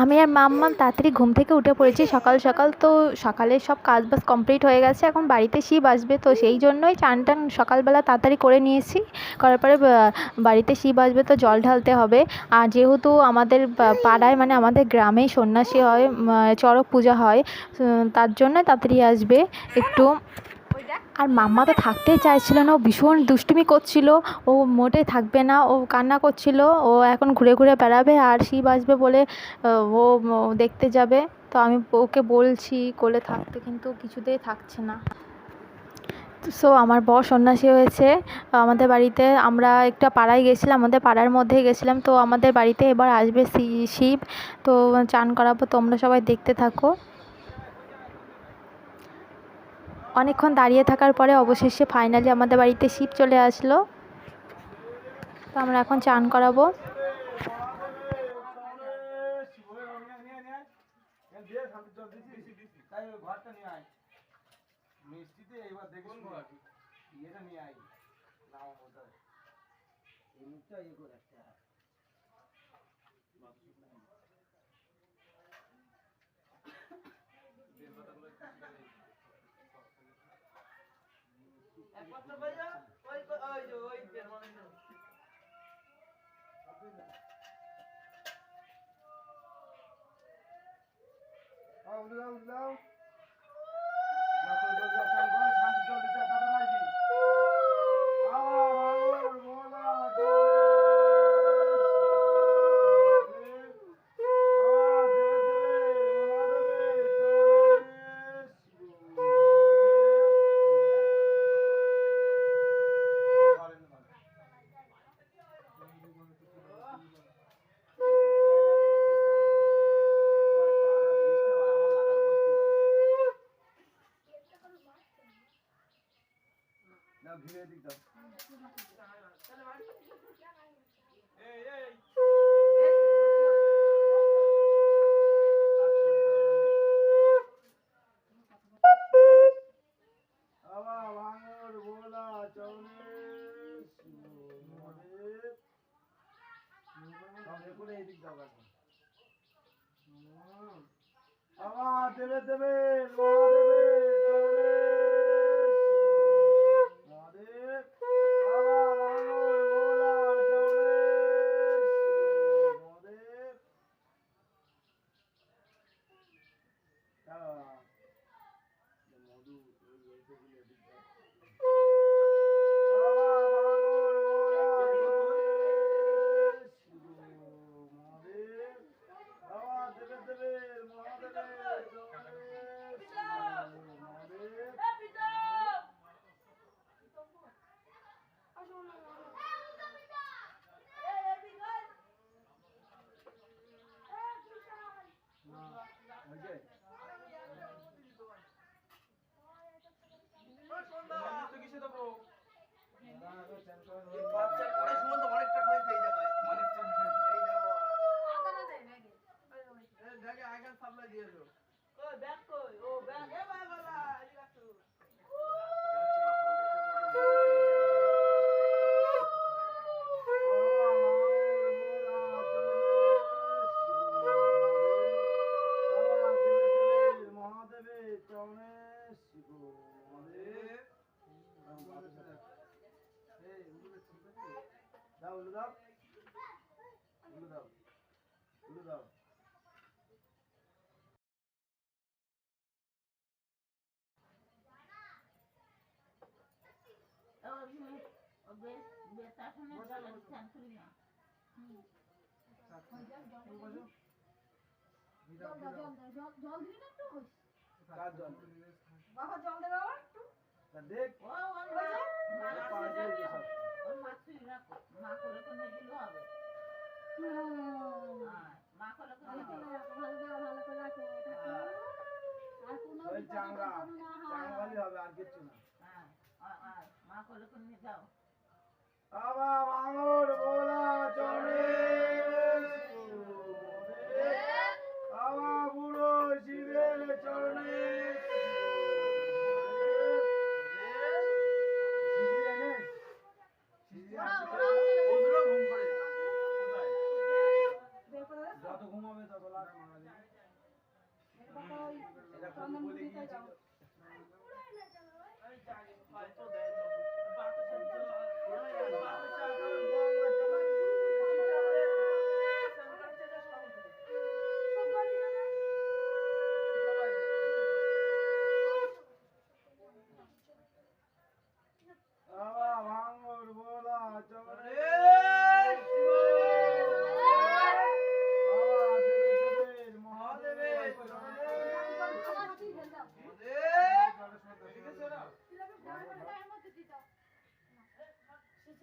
আমি আর মাম্মাম তাড়াতাড়ি ঘুম থেকে উঠে পড়েছি। সকাল সকাল তো সকালের সব কাজ বাজ কমপ্লিট হয়ে গেছে। এখন বাড়িতে শিব আসবে, তো সেই জন্যই চান টান সকালবেলা তাড়াতাড়ি করে নিয়েছি। করার পরে বাড়িতে শিব আসবে তো জল ঢালতে হবে। আর যেহেতু আমাদের পাড়ায় মানে আমাদের গ্রামেই সন্ন্যাসী হয় চড়ক পূজা হয় তার জন্য তাড়াতাড়ি আসবে একটু। আর মাম্মা তো থাকতেই চাইছিল না, ও ভীষণ দুষ্টুমি করছিল, ও মোটেই থাকবে না, ও কান্না করছিল, ও এখন ঘুরে ঘুরে বেড়াবে আর শিব আসবে বলে ও দেখতে যাবে। তো আমি ওকে বলছি, কোলে থাকতে কিন্তু কিছুতেই থাকছে না। সো আমার বর সন্ন্যাসী হয়েছে, আমাদের বাড়িতে আমরা একটা পাড়ায় গেছিলাম, আমাদের পাড়ার মধ্যেই গেছিলাম, তো আমাদের বাড়িতে এবার আসবে শিব। তো চান করাবো, তোমরা সবাই দেখতে থাকো। অনেকক্ষণ দাঁড়িয়ে থাকার পরে অবশেষে ফাইনালি আমাদের বাড়িতে শিব চলে আসলো। তো আমরা এখন চান করাবো। মিষ্টিতে এবার দেখুন ইয়েটা নিয়ে আই নাম ওটা এই মুখটা ইয়ে করে রাখতে হয় উঠে দাও উঠে দাও যত জল চান করে শান্তি জল দিতে তাদের আসবি আমার মোলা ঘিরে দিক দাও আবা ভাঙর ভোলা চৌনেশ মহাদেব সব এদিক দাও এখন আবা দেবে দেবে। দাও উলু দাও উলু দাও উলু দাও কার জল বাবা জল দেবে বাবা একটু। তা দেখ। দিয়ে সব ভালো করে ভালো করে ভালো করে রাখো তো আর কোনো ওই বিপদ চাংড়া আপদ যেন না হয়। চাংড়ালি হবে আর কিচ্ছু না। যাও। বাবা ভাঙর ভোলা চরণে বাবা বুড়ো শিবের চরণে Chao.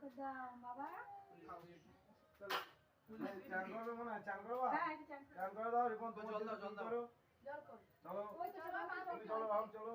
হাতে দাও বাবা। হ্যাঁ, চান করবে মনে হয় চান করবা। চান করে দাও রিপন তোমার জল দাও জল দাও চলো।